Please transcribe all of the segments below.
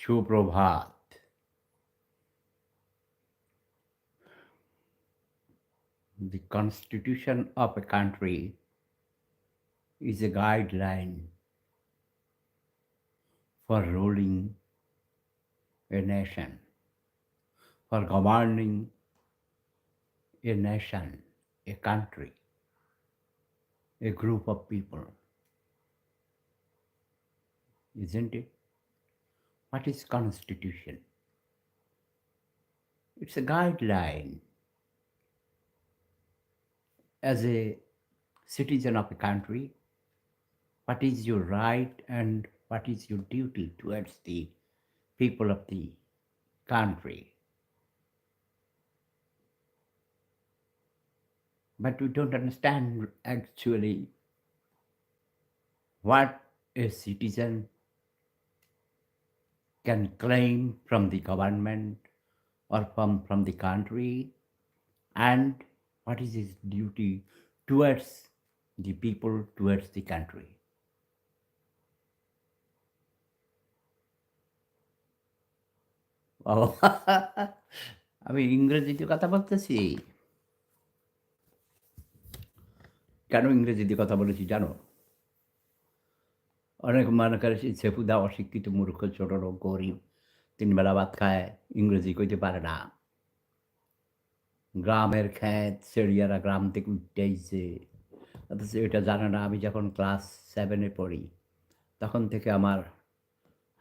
সুপ্রভাত The constitution of a country is a guideline for ruling a nation, for governing a nation, a country, a group of people. Isn't it? What is constitution? It's a guideline as a citizen of a country, what is your right and what is your duty towards the people of the country. But we don't understand actually what a citizen can claim from the government or from, from the country and what is his duty towards the people, towards the country. আমি ইংরেজিতে কথা বলতেছি কেন ইংরেজিতে কথা বলেছি জানো অনেক মনে করে সেফুদা অশিক্ষিত মূর্খ ছোট লোক গরিব তিন বেলা ভাত খায় ইংরেজি কইতে পারে না গ্রামের খ্যাত সেরিয়ারা গ্রাম থেকে উঠতেইছে অথচ এটা জানে না আমি যখন ক্লাস সেভেনে পড়ি তখন থেকে আমার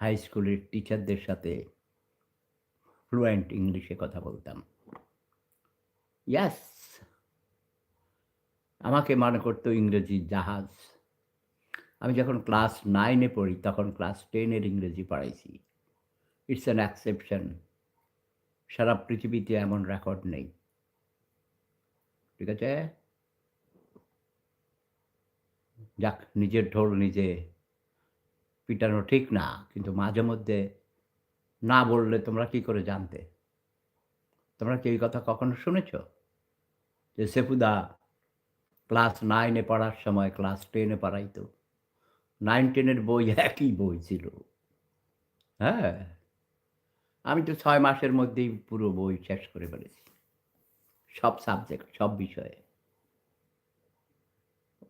হাই স্কুলের টিচারদের সাথে ফ্লুয়েন্ট ইংলিশে কথা বলতাম ইয়াস আমাকে মনে করতো ইংরেজি জাহাজ আমি যখন ক্লাস নাইনে পড়ি, তখন ক্লাস টেনের ইংরেজি পড়াইছি। ইটস অ্যান অ্যাকসেপশন সারা পৃথিবীতে এমন রেকর্ড নেই। ঠিক আছে? যাক, নিজের ঢোল নিজে পিটানো ঠিক না, কিন্তু মাঝে মধ্যে না বললে তোমরা কি করে জানতে? তোমরা কি এই কথা কখনো শুনেছ? যে সেফুদা ক্লাস নাইনে পড়ার সময়, ক্লাস টেনে পড়াইতো। নাইন টেনের বই একই বই ছিল। হ্যাঁ? আমি তো ছয় মাসের মধ্যেই পুরো বই শেষ করে ফেলেছি। সব সাবজেক্ট সব বিষয়ে।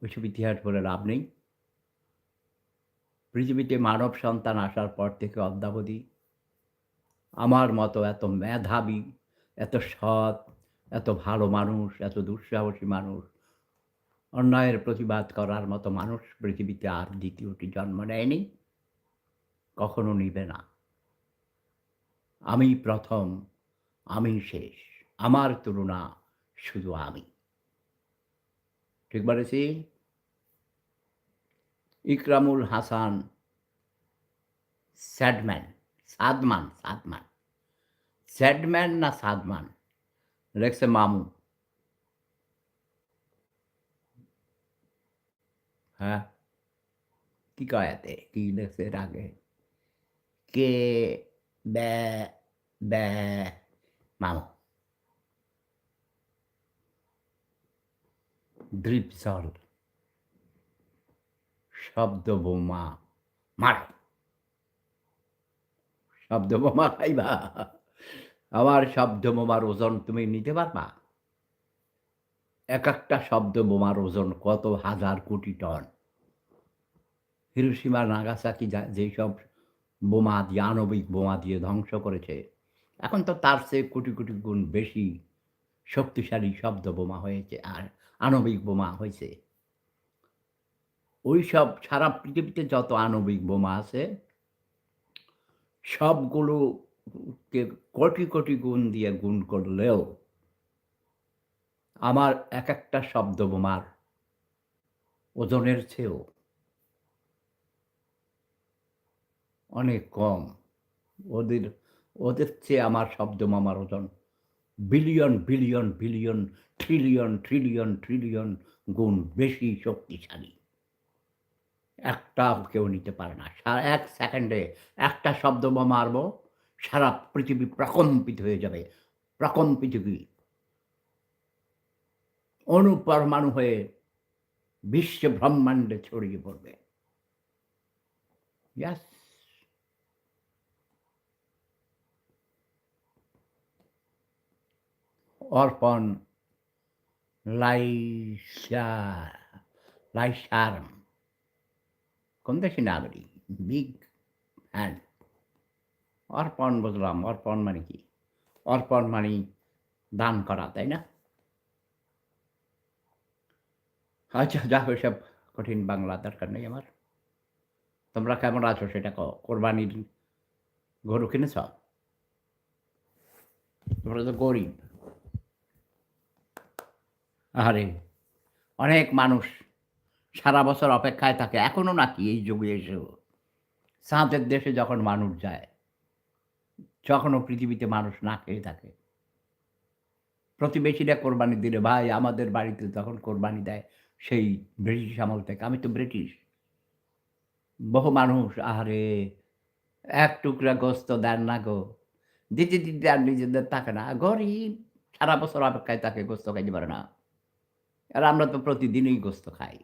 ওইসব ইতিহাস বলে লাভ নেই। পৃথিবীতে মানব সন্তান আসার পর থেকে অদ্যাবধি আমার মতো এত মেধাবী, এত সৎ, এত ভালো মানুষ, এত দুঃসাহসী মানুষ অন্যায়ের প্রতিবাদ করার মতো মানুষ পৃথিবীতে আর দ্বিতীয়টি জন্ম নেয়নি, কখনো নিবে না। আমি প্রথম, আমি শেষ, আমার তুলনা শুধু আমি। ঠিক বলেছি ইকরামুল হাসান, স্যাডম্যান, সাদমান সাদমান। স্যাডম্যান না সাদমান? লেখছে মামু হ্যাঁ? কি কয়াতে কি লেখছে এর আগে? কে ব্যা ব্যা, মামু। ড্রিপসল শব্দ বোমা মারো শব্দ বোমা খাইবা। আমার শব্দ বোমার ওজন তুমি নিতে পারবা? এক একটা শব্দ বোমার ওজন কত হাজার কোটি টন? হিরোসীমা নাগাসাকি যেই সব বোমা দিয়ে, আণবিক বোমা দিয়ে ধ্বংস করেছে, এখন তো তার চেয়ে কোটি কোটি গুণ বেশি শক্তিশালী শব্দ বোমা হয়েছে আর আণবিক বোমা হয়েছে। ওই সব সারা পৃথিবীতে যত আণবিক বোমা আছে, সবগুলোকে কোটি কোটি গুণ দিয়ে গুণ করলেও আমার এক একটা শব্দ বোমার ওজনের চেয়েও অনেক কম। ওদের ওদের চেয়ে আমার শব্দ মামার ওজন billion billion billion, trillion trillion trillion গুণ বেশি শক্তিশালী। একটাও কেউ নিতে পারে না। সারা এক সেকেন্ডে একটা শব্দ মারব, সারা পৃথিবী প্রকম্পিত হয়ে যাবে। প্রকম্পিত পৃথিবী অনুপরমাণু হয়ে বিশ্ব ব্রহ্মাণ্ডে ছড়িয়ে পড়বে। অর্পণ লাইসা লাইসার্ম কোন দেশে নাগরিক? বিগ হ্যান্ড অর্পণ বুঝলাম, অর্পণ মানে কি? অর্পণ মানে দান করা, তাই না? আচ্ছা যা সব কঠিন বাংলা, দরকার নেই আমার। তোমরা কেমন আছো সেটা কোরবানির গরু কিনেছ? তোমরা তো গরিব। আরে অনেক মানুষ সারা বছর অপেক্ষায় থাকে, এখনও নাকি এই যুগে এসেও। সাঁতের দেশে যখন মানুষ যায়, যখনও পৃথিবীতে মানুষ না খেয়ে থাকে। প্রতিবেশীরা কোরবানি দিলে, ভাই, আমাদের বাড়িতে যখন কোরবানি দেয়। সেই ব্রিটিশ আমল থেকে। আমি তো ব্রিটিশ। বহু মানুষ আরে এক টুকরা গোস্ত দেন না গো। দিতে দিতে আর নিজেদের থাকে না। গরিব, সারা বছর অপেক্ষায় তাকে গোস্ত খাইতে পারে না। আর আমরা তো প্রতিদিনই গোস্ত খাই।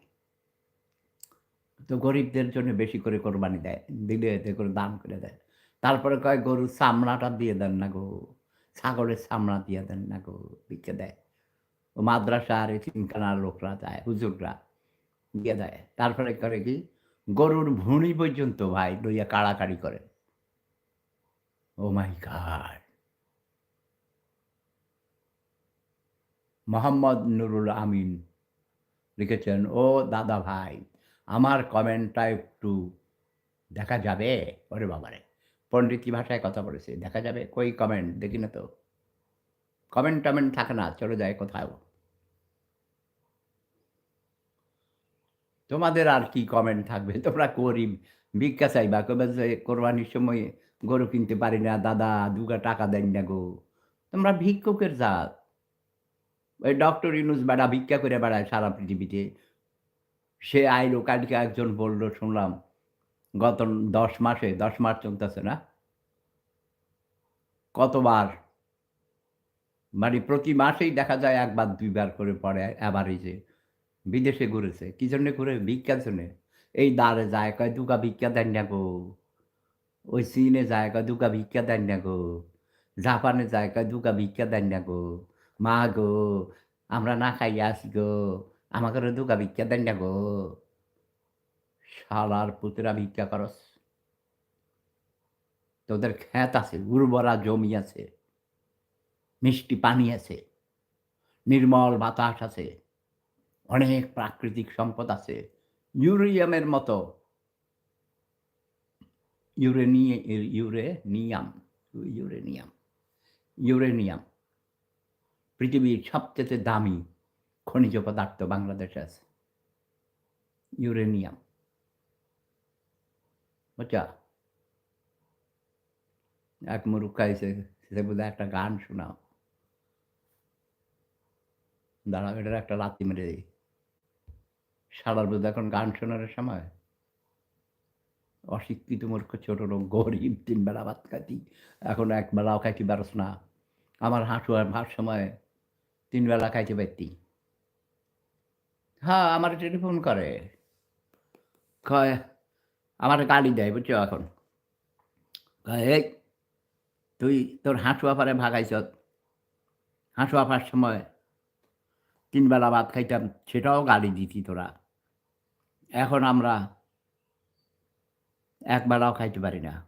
তো গরিবদের জন্য বেশি করে কোরবানি দেয়, দিলে এতে করে দান করে দেয়। তারপরে কয়, গরুর চামড়াটা দিয়ে দেন না গো। ছাগলের চামড়া দিয়ে দেন না গো, বিকে দেয়। ও মাদ্রাসা আর চিনকানার লোকরা যায়, হুজুররা দিয়ে দেয় তারপরে করে কি, গরুর ভুঁড়ি পর্যন্ত ভাই লইয়া কাড়াকাড়ি করে। Oh my god! Mohammad Nurul Amin লিখেছেন, ও দাদা ভাই, আমার কমেন্টটা একটু দেখা যাবে? ওরে বাবারে, পণ্ডিতি ভাষায় কথা বলেছে? দেখা যাবে? কই কমেন্ট? দেখি না তো। কমেন্ট টমেন্ট থাকে না, চলে যায় কোথাও। তোমাদের আর কি কমেন্ট থাকবে? তোমরা গরিব। ভিক্ষা চাইবা কবে যে কোরবানির সময় গরু কিনতে পারি না, দাদা দুগা টাকা দেন না গো। তোমরা ভিক্ষুকের জাত। ওই ডক্টর ইনুস বেড়া ভিক্ষা করে বেড়ায় সারা পৃথিবীতে। সে আইলো, কালকে একজন বলল, শুনলাম, গত দশ মাসে, দশ মাস চলতেছে না? কতবার? মানে প্রতি মাসেই দেখা যায় একবার, দুইবার করে পড়ে অ্যাভারেজে বিদেশে ঘুরেছে। কি জন্যে ঘুরে? ভিক্ষার জন্যে। এই দাঁড়ে যায়, কয় দুকা ভিক্ষা দেন না গো। ওই চীনে যায়, কয় দুকা ভিক্ষা দেন না গো। জাপানে যায়, কয় দুকা ভিক্ষা দেন না গো। মা গো, আমরা না খাইয়া আসি গো। আমাকে দুকা ভিক্ষা দেন না গো। শালার পুতরা ভিক্ষা করস। তোদের খ্যাত আছে, উর্বরা জমি আছে, মিষ্টি পানি আছে, নির্মল বাতাস আছে। অনেক প্রাকৃতিক সম্পদ আছে। ইউরেনিয়ামের মতো। ইউরেনিয়ে ইউরেনিয়াম ইউরেনিয়াম ইউরেনিয়াম। পৃথিবীর সবচেয়ে দামি খনিজ পদার্থ বাংলাদেশে আছে। ইউরেনিয়াম। বুঝছা এক মুরুক্কা এসে সে বোধ একটা গান শোনাও। দাঁড়া এটার একটা লাতি মেরে দিই। সারার বোধ এখন গান শোনার সময়। অশিক্ষিত মূর্খ ছোট লোক, গরিব, তিন বেলা ভাত খাইতি, এখন এক বেলাও খাইতে পারস না। আমার হাঁটু আর ভাত সময় তিন বেলা খাইতে পারতি। হ্যাঁ আমার টেলিফোন করে। কয়, আমার গালি দেয়, বুঝছ এখন? কয়, এই, তুই তোর হাঁসু পারে ভাগাইছ। হাঁসু আপার সময় তিন বেলা ভাত খাইতাম, সেটাও গালি দিতি তোরা। এখন আমরা এক বেলাও খাইতে পারি না।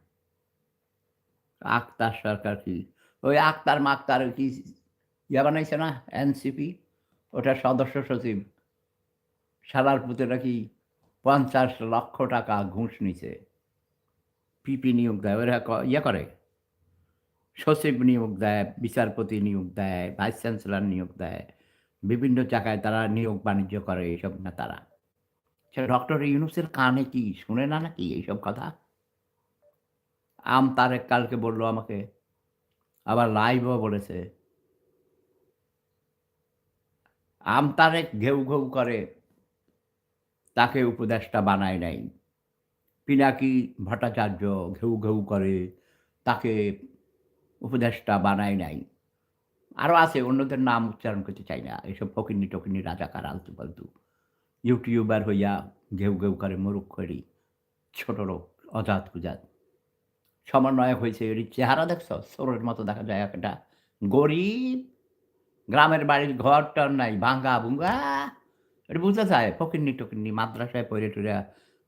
আক্তার সরকার কি? ওই আক্তার মাক্তার কি ইয়া বানাইছে না? এনসিপি ওটার সদস্য সচিব। সালার পুতে নাকি পঞ্চাশ লক্ষ টাকা ঘুষ নিছে। পিপি নিয়োগ দেয়, ওরা ক- ইয়ে করে। সচিব নিয়োগ দেয়, বিচারপতি নিয়োগ দেয়, ভাইস চ্যান্সেলর নিয়োগ দেয়। বিভিন্ন জায়গায় তারা নিয়োগ বাণিজ্য করে এইসব না তারা সে ডক্টর ইউনুসের কানে কি শুনে না নাকি এইসব কথা? আম তারেক কালকে বলল আমাকে, আবার লাইভও বলেছে। আম তারেক ঘেউ ঘেউ করে, তাকে উপদেষ্টা বানায় নাই। পিনাকি ভট্টাচার্য ঘেউ ঘেউ করে, তাকে উপদেষ্টা বানায় নাই। আরও আছে, অন্যদের নাম উচ্চারণ করতে চাই না। এসব ফকিনি টকিনি রাজাকার আলতু পালতু ইউটিউবার হইয়া ঘেউ ঘেউ করে মরুক্ষরি ছোট লোক, অজাত কুজাত। সমন্বয়ক হয়েছে এর চেহারা দেখছ? সরের মতো দেখা যায় একটা গরিব। গ্রামের বাড়ির ঘর টর নাই, ভাঙ্গা ভুঙ্গা। এটা বুঝতে চায়, ফকিন্নি টকিন্নি মাদ্রাসায় পড়ে টুরে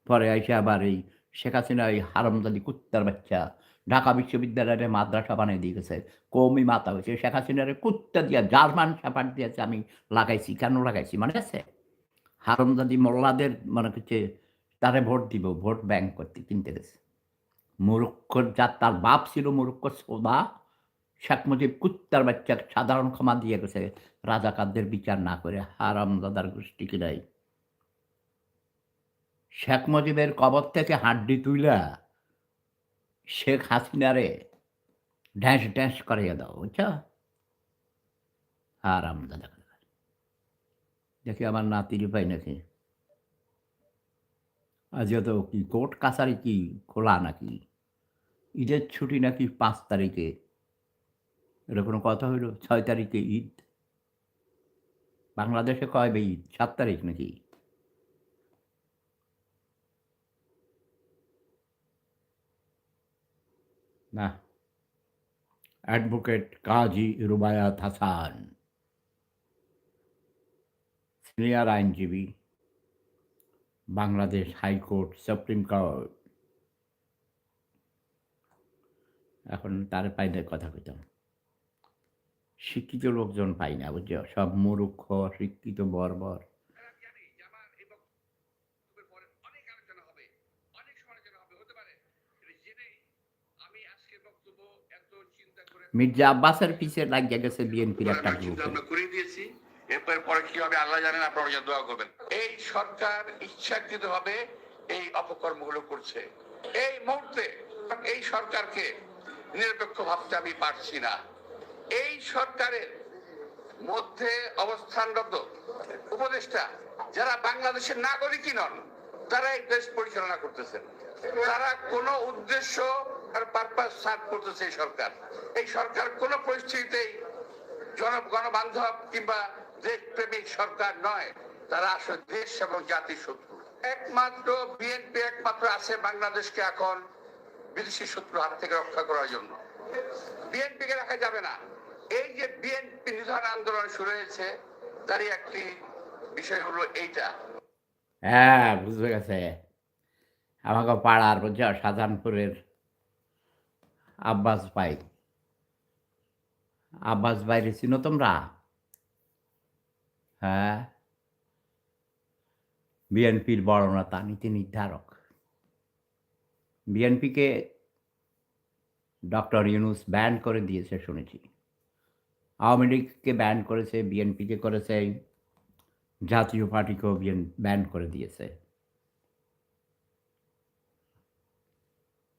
পরে আইসে আবার এই শেখ হাসিনা এই হারমজাদি কুত্তার বাচ্চা ঢাকা বিশ্ববিদ্যালয়ে মাদ্রাসা বানিয়ে দিয়ে গেছে কমই মাথা হয়েছে শেখ হাসিনারে কুত্তা দিয়া জার্মান সাপাট দিয়েছে, আমি লাগাইছি। কেন লাগাইছি? মানে আছে? হারমজাদি মোল্লাদের মানে হচ্ছে তারে ভোট দিব, ভোট ব্যাংক করতে কিনতে গেছে। মুরুক্ষর যার তার বাপ ছিল মুরুক্ষ সোদা, শেখ মুজিব কুত্তার বাচ্চা সাধারণ ক্ষমা দিয়ে গেছে, রাজাকারদের বিচার না করে হারাম দাদার গোষ্ঠী কিনাই শেখ মুজিবের কবর থেকে হাড্ডি তুইলা শেখ হাসিনারে ড্যাঁস ড্যাঁস করিয়ে দাও, বুঝছ? হারাম দাদা দেখি আমার নাতির পাই নাকি? আজকে তো কি কোর্ট কাছারি কি খোলা নাকি? ঈদের ছুটি নাকি পাঁচ তারিখে? এটা কোনো কথা হইল? ছয় তারিখে ঈদ? বাংলাদেশে কয় বে ঈদ? সাত তারিখ নাকি? না। অ্যাডভোকেট কাজী রুবায়াত হাসান। সিনিয়র আইনজীবী, বাংলাদেশ হাইকোর্ট, সুপ্রিম কোর্ট। এখন তার পাইলে কথা কইতাম। শিক্ষিত লোকজন পাই না, বুঝছ? সব মূর্খ, শিক্ষিত, বর্বর। মির্জা আব্বাসের পিছে লাগিয়ে গেছে বিএনপির একটা গ্রুপ। করে দিয়েছি এরপর পরে কি হবে আল্লাহ জানেন, আপনারা দোয়া করবেন। এই সরকার ইচ্ছাকৃত ভাবে এই অপকর্মগুলো করছে। এই মুহূর্তে এই সরকারকে নিরপেক্ষ ভাবতে আমি পারছি না। এই সরকারের মধ্যে অবস্থানরত উপদেষ্টা যারা বাংলাদেশের নাগরিকই নন তারা এই দেশ পরিচালনা করতেছেন। তারা কোনো উদ্দেশ্য আর পারপাস সার্ভ করতেছে এই সরকার। এই সরকার কোনো পরিস্থিতিতেই জন গণবান্ধব কিংবা দেশপ্রেমিক সরকার নয়, তারা আসলে দেশ এবং জাতির শত্রু। একমাত্র বিএনপি একমাত্র আছে বাংলাদেশকে এখন বিদেশি শত্রুর হাত থেকে রক্ষা করার জন্য। বিএনপিকে রাখা যাবে না। এই যে বিএনপি নিধন আন্দোলন শুরু হয়েছে, তারই একটি বিষয় হলো এইটা। হ্যাঁ বুঝতে গেছে আমাকে পাড়ার বুঝছ শাহজাহানপুরের আব্বাস ভাই। আব্বাস ভাইরে চিনো তোমরা? হ্যাঁ? বিএনপির বড় নেতা নির্ধারক। বিএনপিকে ডক্টর ইউনুস ব্যান করে দিয়েছে, শুনেছি। আওয়ামী লীগকে ব্যান করেছে, বিএনপিকে করেছে, জাতীয় পার্টিকেও ব্যান করে দিয়েছে।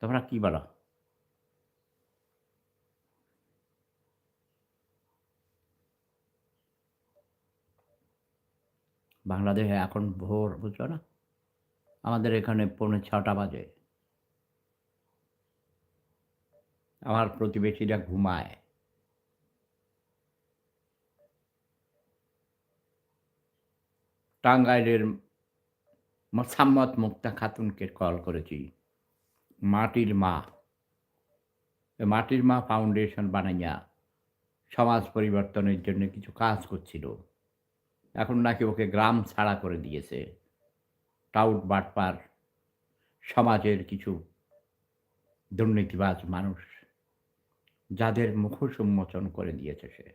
তোমরা কি বলো? বাংলাদেশে এখন ভোর বুঝছ না? আমাদের এখানে পৌনে ছটা বাজে। আমার প্রতিবেশীরা ঘুমায়। টাঙ্গাইলের মোসাম্মদ মুক্তা খাতুনকে কল করেছি। মাটির মা। মাটির মা ফাউন্ডেশন বানাইয়া সমাজ পরিবর্তনের জন্য কিছু কাজ করছিল। এখন নাকি ওকে গ্রাম ছাড়া করে দিয়েছে। টাউট বাটপার সমাজের কিছু দুর্নীতিবাজ মানুষ যাদের মুখোশ উন্মোচন করে দিয়েছে সে।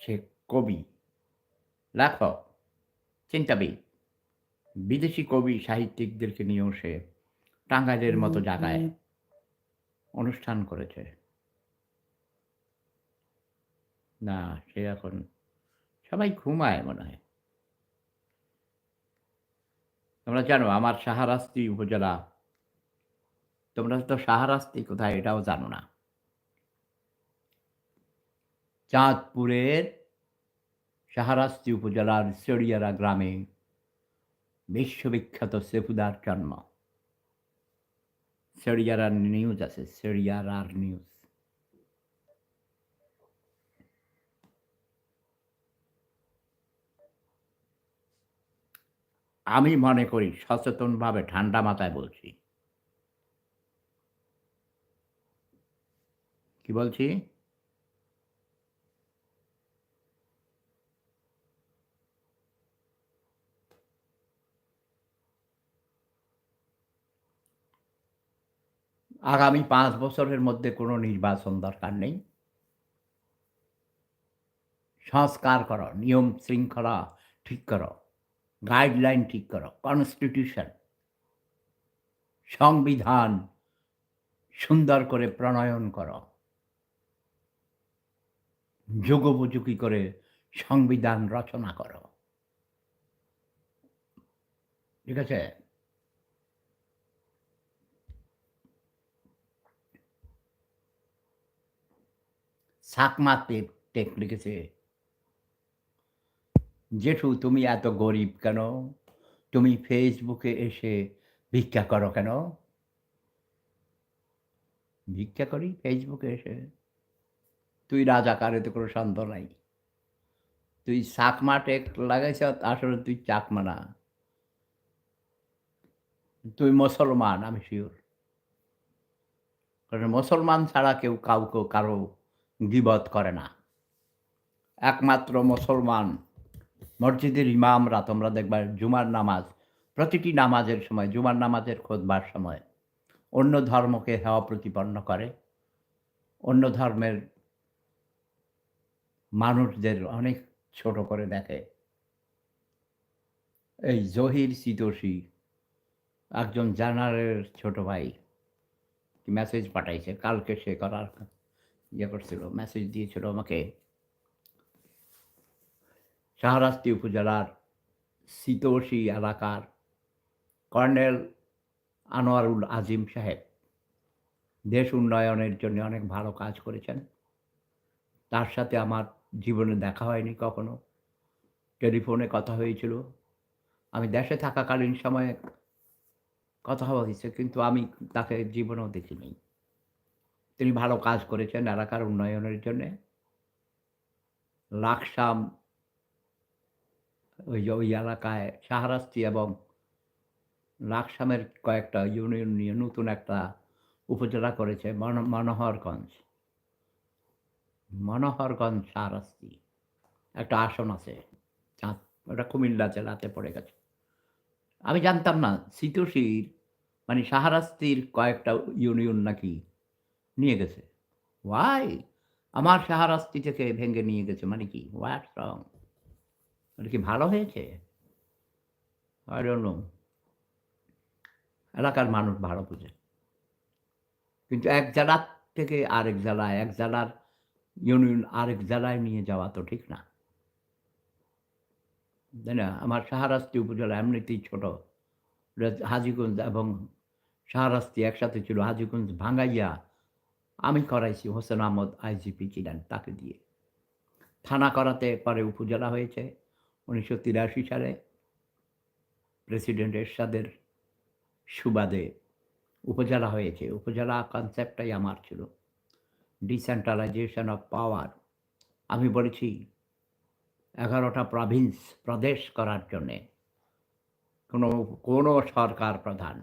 সে কবি লেখক চিন্তাবিদ বিদেশি কবি সাহিত্যিকদেরকে নিয়েও সে টাঙ্গাইলের মতো জায়গায় অনুষ্ঠান করেছে। না সে এখন সবাই ঘুমায় মনে হয়। তোমরা জানো, আমার সাহারাস্তি উপজেলা, তোমরা তো সাহারাস্তি কোথায় এটাও জানো না। চাঁদপুরের সাহারাস্তি উপজেলার সেরিয়ারা গ্রামে বিশ্ববিখ্যাত সেফুদার জন্ম। সেরিয়ারার নিউজ আছে সেরিয়ারার নিউজ আমি মনে করি সচেতনভাবে ঠান্ডা মাথায় বলছি। কি বলছি? আগামী পাঁচ বছরের মধ্যে কোনো নির্বাচন দরকার নেই। সংস্কার করো, নিয়ম শৃঙ্খলা ঠিক করো। গাইডলাইন ঠিক করো কনস্টিটিউশন সংবিধান সুন্দর করে প্রণয়ন করো। যুগোপযোগী করে সংবিধান রচনা করো। ঠিক আছে? সাকমা টেক লিখেছে জেঠু, তুমি এত গরিব কেন? তুমি ফেসবুকে এসে ভিক্ষা করো কেন? ভিক্ষা করি ফেসবুকে এসে। তুই রাজাকার এতে কোনো সন্দেহ নাই। তুই চাকমা টেক লাগাইছ আসলে তুই চাকমা না। তুই মুসলমান, আমি শিওর। কারণ মুসলমান ছাড়া কেউ কাউকে, কারও গিবত করে না। একমাত্র মুসলমান মসজিদের ইমামরা তোমরা দেখবা জুমার নামাজ, প্রতিটি নামাজের সময়, জুমার নামাজের খোদবার সময়, অন্য ধর্মকে হেওয়া প্রতিপন্ন করে। অন্য ধর্মের মানুষদের অনেক ছোট করে দেখে। এই জহির সিতোষী, একজন জানারের ছোট ভাই মেসেজ পাঠাইছে? কালকে সে করার ইয়ে করছিল মেসেজ দিয়েছিল আমাকে। শাহরাস্তি উপজেলার সিতোষী এলাকার কর্নেল আনোয়ারুল আজিম সাহেব দেশ উন্নয়নের জন্য অনেক ভালো কাজ করেছেন। তার সাথে আমার জীবনে দেখা হয়নি কখনো। টেলিফোনে কথা হয়েছিল। আমি দেশে থাকাকালীন সময়ে কথা হয়েছে, কিন্তু আমি তাকে জীবনেও দেখিনি। তিনি ভালো কাজ করেছেন এলাকার উন্নয়নের জন্যে। লাকসাম ওই ওই এলাকায় শাহরাস্তি এবং লাকসামের কয়েকটা ইউনিয়ন নিয়ে নতুন একটা উপজেলা করেছে মন, মনোহরগঞ্জ। মনোহরগঞ্জ শাহরাস্তি। একটা আসন আছে, চাঁদ, ওটা কুমিল্লা জেলাতে পড়ে গেছে। আমি জানতাম না সিতোষীর মানে শাহরাস্তির কয়েকটা ইউনিয়ন নাকি নিয়ে গেছে। ওয়াই আমার শাহরাস্তি থেকে ভেঙে নিয়ে গেছে মানে কি? হোয়াট রং কি, ভালো হয়েছে? ডোন্ট এলাকার মানুষ ভালো বুঝে। কিন্তু এক জেলার থেকে আরেক জেলায়, এক জেলার ইউনিয়ন আরেক জেলায় নিয়ে যাওয়া তো ঠিক না। তাই না? আমার শাহরাস্তি উপজেলা এমনিতেই ছোট। হাজিগঞ্জ এবং শাহরাস্তি একসাথে ছিল। হাজিগঞ্জ ভাঙ্গাইয়া আমি করাইছি হোসেন আহমদ আইজিপি ছিলেন তাকে দিয়ে। থানা করাতে পরে উপজেলা হয়েছে। উনিশশো তিরাশি সালে প্রেসিডেন্ট এরশাদের সুবাদে উপজেলা হয়েছে। উপজেলা কনসেপ্টটাই আমার ছিল। ডিসেন্ট্রালাইজেশন অফ পাওয়ার আমি বলেছি, এগারোটা প্রভিন্স প্রদেশ করার জন্যে কোনো কোনো সরকার প্রধান,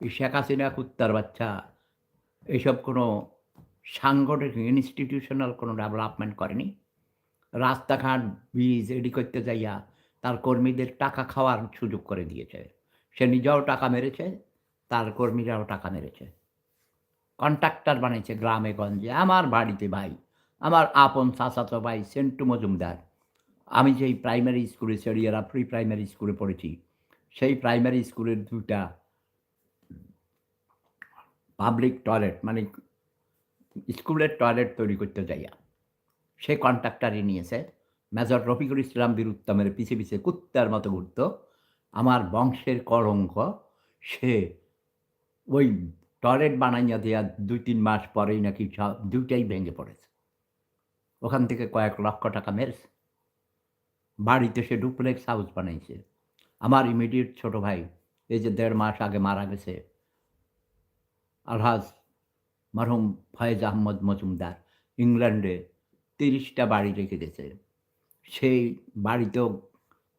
এই শেখ হাসিনা, কুত্তার বাচ্চা এইসব কোনো সাংগঠনিক ইনস্টিটিউশনাল কোনো ডেভেলপমেন্ট করেনি। রাস্তাঘাট ব্রিজ রেডি করতে যাইয়া তার কর্মীদের টাকা খাওয়ার সুযোগ করে দিয়েছে। সে নিজেও টাকা মেরেছে, তার কর্মীরাও টাকা মেরেছে। কন্ট্রাক্টর বানিয়েছে গ্রামে গঞ্জে, আমার বাড়িতে ভাই, আমার আপন চাচাতো ভাই সেন্টু মজুমদার, আমি যেই প্রাইমারি স্কুলে চেরিয়ারা প্রি প্রাইমারি স্কুলে পড়েছি, সেই প্রাইমারি স্কুলের দুটা পাবলিক টয়লেট মানে স্কুলের টয়লেট তৈরি করতে যাইয়া সে কন্ট্রাক্টারই নিয়েছে। মেজর রফিকুল ইসলাম বীর উত্তমের পিছে পিছে কুত্তার মতো ঘুরত। আমার বংশের কলঙ্ক, সে ওই টয়লেট বানাইয়া দেওয়া দুই তিন মাস পরেই নাকি সব দুইটাই ভেঙে পড়েছে। ওখান থেকে কয়েক লক্ষ টাকা মেরেছে। বাড়িতে সে ডুপ্লেক্স হাউস বানাইছে। আমার ইমিডিয়েট ছোট ভাই, এই যে দেড় মাস আগে মারা গেছে, আলহাজ মরহুম ফয়েজ আহমদ মজুমদার, ইংল্যান্ডে তিরিশটা বাড়ি রেখে গেছে সেই বাড়িতেও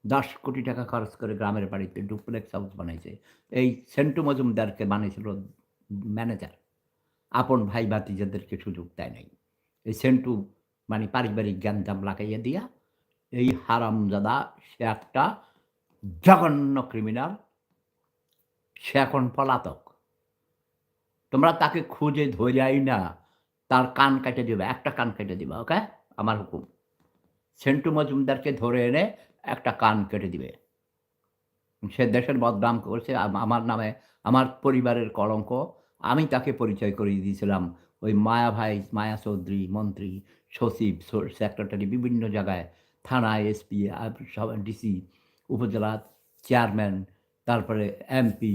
দশ কোটি টাকা খরচ করে গ্রামের বাড়িতে ডুপ্লেক্স হাউস বানাইছে। এই সেন্টু মজুমদারকে বানিয়েছিল ম্যানেজার আপন ভাই ভাতিজাদেরকে সুযোগ দেয় নাই। এই সেন্টু মানে পারিবারিক জ্ঞানজাম লাগাইয়া দিয়া এই হারামজাদা, সে একটা জঘন্য ক্রিমিনাল সে এখন পলাতক। তোমরা তাকে খুঁজে ধরিয়াই না। তার কান কেটে দিবে, একটা কান কেটে দিবে, ওকে? আমার হুকুম। সেন্টু মজুমদারকে ধরে এনে একটা কান কেটে দিবে। সে দেশের বদনাম করছে আমার নামে, আমার পরিবারের কলঙ্ক। আমি তাকে পরিচয় করিয়ে দিয়েছিলাম। ওই মায়া ভাই, মায়া চৌধুরী, মন্ত্রী, সচিব সেক্রেটারি বিভিন্ন জায়গায় থানা এসপি ডিসি, উপজেলা চেয়ারম্যান, তারপরে এমপি,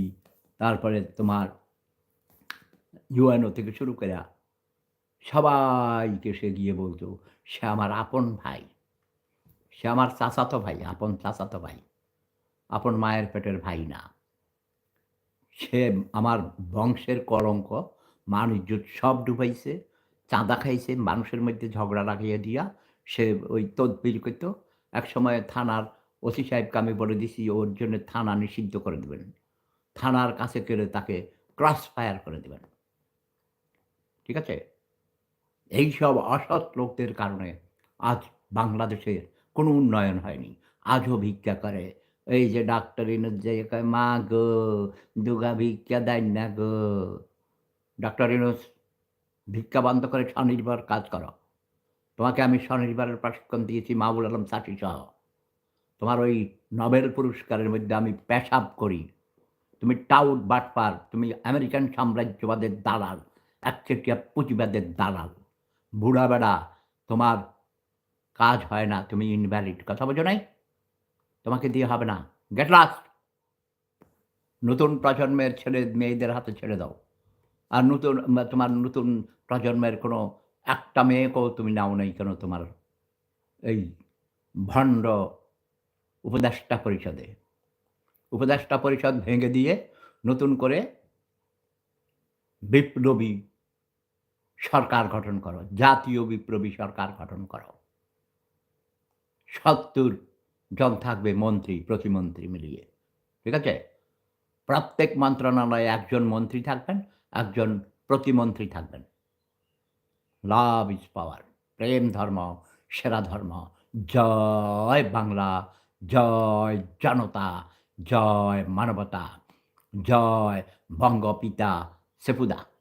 তারপরে তোমার ইউএনও থেকে শুরু করে সবাইকে সে গিয়ে বলতো, সে আমার আপন ভাই। সে আমার চাচাতো ভাই, আপন চাচাতো ভাই। আপন মায়ের পেটের ভাই না। সে আমার বংশের কলঙ্ক, মান, ইজ্জত সব ডুবাইছে, চাঁদা খাইছে, মানুষের মধ্যে ঝগড়া লাগিয়ে দিয়া সে ওই তদবির করতো। এক সময় থানার ওসি সাহেবকে আমি বলে দিছি, ওর জন্য থানা নিষিদ্ধ করে দেবেন। থানার কাছে গেলে তাকে ক্রস ফায়ার করে দেবেন। ঠিক আছে? এই সব অসৎ লোকদের কারণে আজ বাংলাদেশের কোনো উন্নয়ন হয়নি। আজও ভিক্ষা করে। এই যে ডাক্তার যে কয়, মা গো, দুগা ভিক্ষা দেন না গো। ডাক্তার ইনুস, ভিক্ষা বন্ধ করে স্বনির্ভর কাজ করো। তোমাকে আমি স্বনির্ভরের প্রশিক্ষণ দিয়েছি মাহবুল আলম চাষি সহ তোমার ওই নোবেল পুরস্কারের মধ্যে আমি পেশাব করি। তুমি টাউট বাটপার, তুমি আমেরিকান সাম্রাজ্যবাদের দালাল, একচেটিয়া পুঁজিবাদের দালাল। বুড়া বেড়া, তোমার কাজ হয় না, তুমি ইনভ্যালিড কথা বোঝো নাই? তোমাকে দিয়ে হবে না। গেট লাস্ট নতুন প্রজন্মের ছেলে, মেয়েদের হাতে ছেড়ে দাও। আর নতুন তোমার নতুন প্রজন্মের কোনো একটা মেয়েকেও তুমি নাও নাই কেন তোমার এই ভণ্ড উপদেষ্টা পরিষদে? উপদেষ্টা পরিষদ ভেঙে দিয়ে নতুন করে বিপ্লবী সরকার গঠন করো, জাতীয় বিপ্লবী সরকার গঠন করো। সত্তর জন থাকবে মন্ত্রী, প্রতিমন্ত্রী মিলিয়ে, ঠিক আছে? প্রত্যেক মন্ত্রণালয়ে একজন মন্ত্রী থাকবেন, একজন প্রতিমন্ত্রী থাকবেন। লাভ ইজ পাওয়ার, প্রেম ধর্ম, সেরা ধর্ম, জয় বাংলা, জয় জনতা, জয় মানবতা, জয় বঙ্গপিতা, সেপুদা।